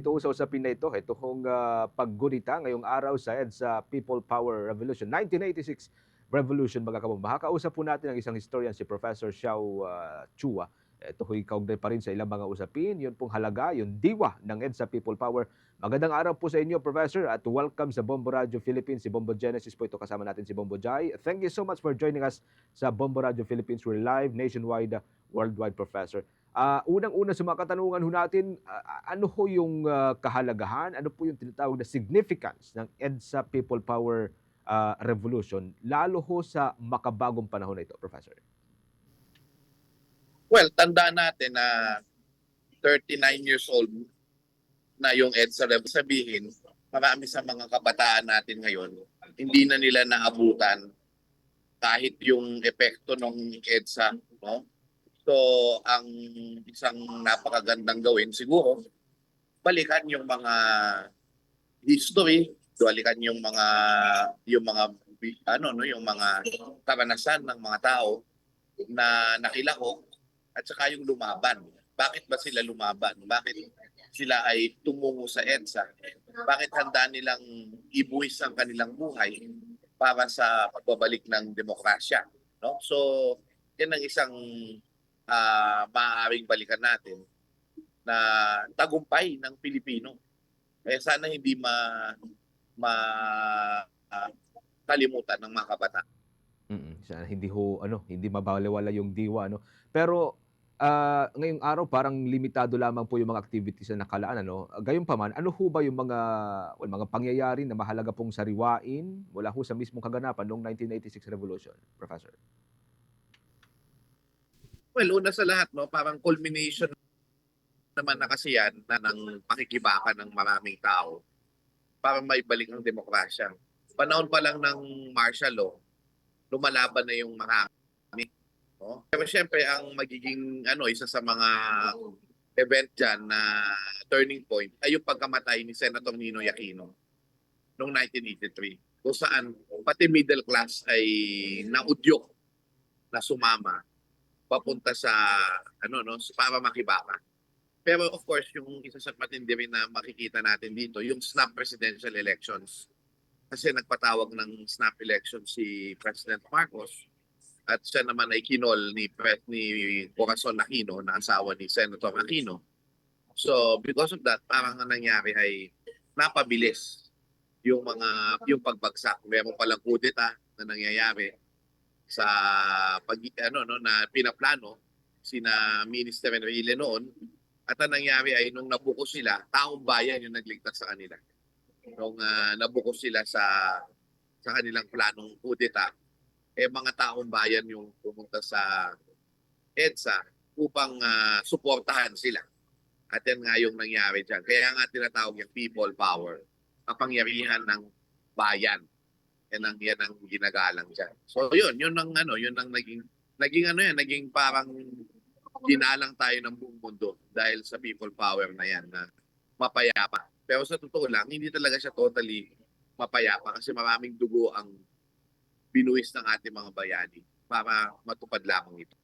Ito sa usapin na ito, ito hong ah, paggunita ngayong araw sa EDSA People Power Revolution, 1986 Revolution mga kabomba. Kausap po natin ang isang historian, si Professor Xiao ah, Chua. Ito ho'y kaugnay pa rin sa ilang mga usapin. Yun pong halaga, yung diwa ng EDSA People Power. Magandang araw po sa inyo, Professor, at welcome sa Bombo Radio Philippines. Si Bombo Genesis po ito kasama natin si Bombo Jai. Thank you so much for joining us sa Bombo Radio Philippines. We're live, nationwide, uh, worldwide, Professor. Ah, unang-una sa mga katanungan ho natin, ah, ano ho yung ah, kahalagahan, ano po yung tinatawag na significance ng EDSA People Power ah, Revolution, lalo ho sa makabagong panahon na ito, Professor? Well, tandaan natin na 39 years old na yung EDSA Rev. Sabihin, marami sa mga kabataan natin ngayon, hindi na nila naabutan kahit yung epekto ng EDSA. No? So, ang isang napakagandang gawin siguro, balikan yung mga history, balikan yung mga yung mga ano no, yung mga karanasan ng mga tao na nakilahok at saka yung lumaban. Bakit ba sila lumaban? Bakit sila ay tumungo sa EDSA? Bakit handa nilang ibuwis ang kanilang buhay para sa pagbabalik ng demokrasya? No? So, yan ang isang ah maaaring balikan natin na tagumpay ng Pilipino. Kaya sana hindi ma, ma ah, kalimutan ng mga kabataan. Mm, sana hindi ho ano, hindi mabaliwala yung diwa no. Pero ah, ngayong araw parang limitado lamang po yung mga activities na nakalaan ano. Gayunpaman, ano ho ba yung mga well, mga pangyayari na mahalaga pong sariwain mula ho sa mismong kaganapan noong 1986 Revolution, Professor? Well, una sa lahat, no, parang culmination naman na kasi yan na ng pakikibaka ng maraming tao para may balik ang demokrasya. Panahon pa lang ng martial law, lumalaban na yung marami. No? Pero syempre, ang magiging ano, isa sa mga event dyan na turning point ay yung pagkamatay ni Senator Ninoy Aquino noong 1983 kung saan pati middle class ay naudyok na sumama papunta sa ano no para makibaka. Pero of course, yung isa sa matindi rin na makikita natin dito, yung snap presidential elections. Kasi nagpatawag ng snap election si President Marcos at siya naman ay kinol ni Pre- ni Corazon Aquino na asawa ni Senator Aquino. So because of that, parang ang nangyari ay napabilis yung mga yung pagbagsak. Meron palang kudeta na nangyayari sa pag ano no na pinaplano sina Minister Enrile noon at ang nangyari ay nung nabuko sila, taong bayan yung nagligtas sa kanila. Nung ah, nabuko sila sa sa kanilang planong kudeta, eh mga taong bayan yung pumunta sa EDSA upang ah, suportahan sila. At yan nga yung nangyari dyan. Kaya nga tinatawag yung people power, kapangyarihan ng bayan. Yan ang, yan ang ginagalang dyan. So yun, yun ang ano, yun ang naging, naging ano yan, naging parang ginalang tayo ng buong mundo dahil sa people power na yan na mapayapa. Pero sa totoo lang, hindi talaga siya totally mapayapa kasi maraming dugo ang binuwis ng ating mga bayani para matupad lamang ito.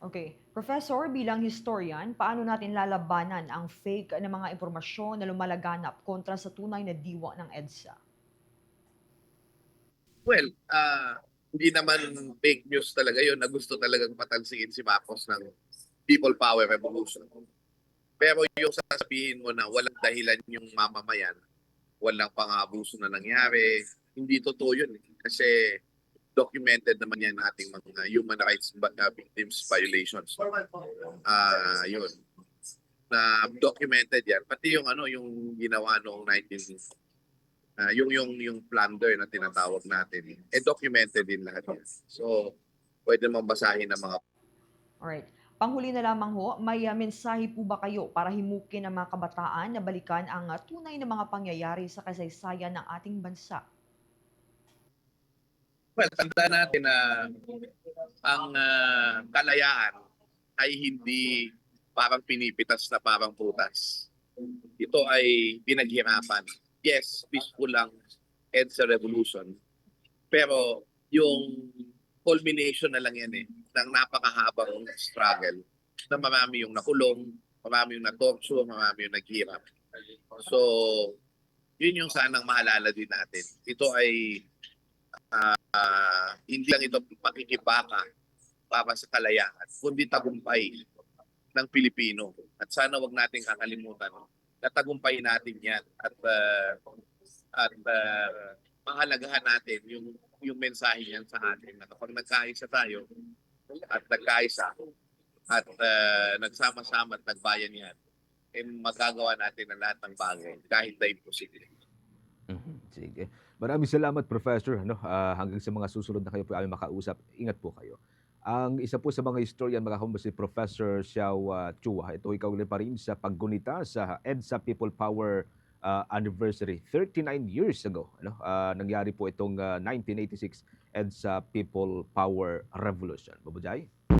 Okay. Professor, bilang historian, paano natin lalabanan ang fake na mga impormasyon na lumalaganap kontra sa tunay na diwa ng EDSA? Well, ah hindi naman fake news talaga yun na gusto talagang patalsikin si Marcos ng people power revolution. Pero yung sasabihin mo na walang dahilan yung mamamayan, walang pang-abuso na nangyari, hindi totoo yun. eh. Kasi documented naman yan ating mga human rights uh, victims violations. Ah, yun. Na documented yan. Pati yung ano, yung ginawa noong 19 Ah, yung yung yung plunder na tinatawag natin eh documented din lahat yan. So pwede mong basahin ng mga Alright. Panghuli na lamang ho, may uh, mensahe po ba kayo para himukin ang mga kabataan na balikan ang uh, tunay na mga pangyayari sa kasaysayan ng ating bansa? well tandaan natin na ang ah, kalayaan ay hindi parang pinipitas na parang putas. Ito ay pinaghirapan. Yes, peaceful lang EDSA revolution. Pero yung culmination na lang yan eh, ng napakahabang struggle na marami yung nakulong, marami yung natorso, marami yung naghirap. So, yun yung sanang maalala din natin. Ito ay ah, hindi lang ito pakikibaka para sa kalayaan, kundi tagumpay ng Pilipino. At sana wag nating kakalimutan na tagumpay natin yan at ah, at ah, pahalagahan natin yung yung mensahe niyan sa atin na kapag nagkaisa tayo at nagkaisa at ah, nagsama-sama at nagbayan yan, eh magagawa natin ang lahat ng bagay kahit na imposible. Mhm, Sige. Maraming salamat, Professor. Ano, ah, hanggang sa mga susunod na kayo po aming makausap, ingat po kayo. Ang isa po sa mga historian, mga kaumba, si Professor Xiao ah, Chua. Ito ikaw pa rin sa paggunita sa EDSA People Power ah, Anniversary. 39 years ago, ano, ah, nangyari po itong ah, 1986 EDSA People Power Revolution. Babujay?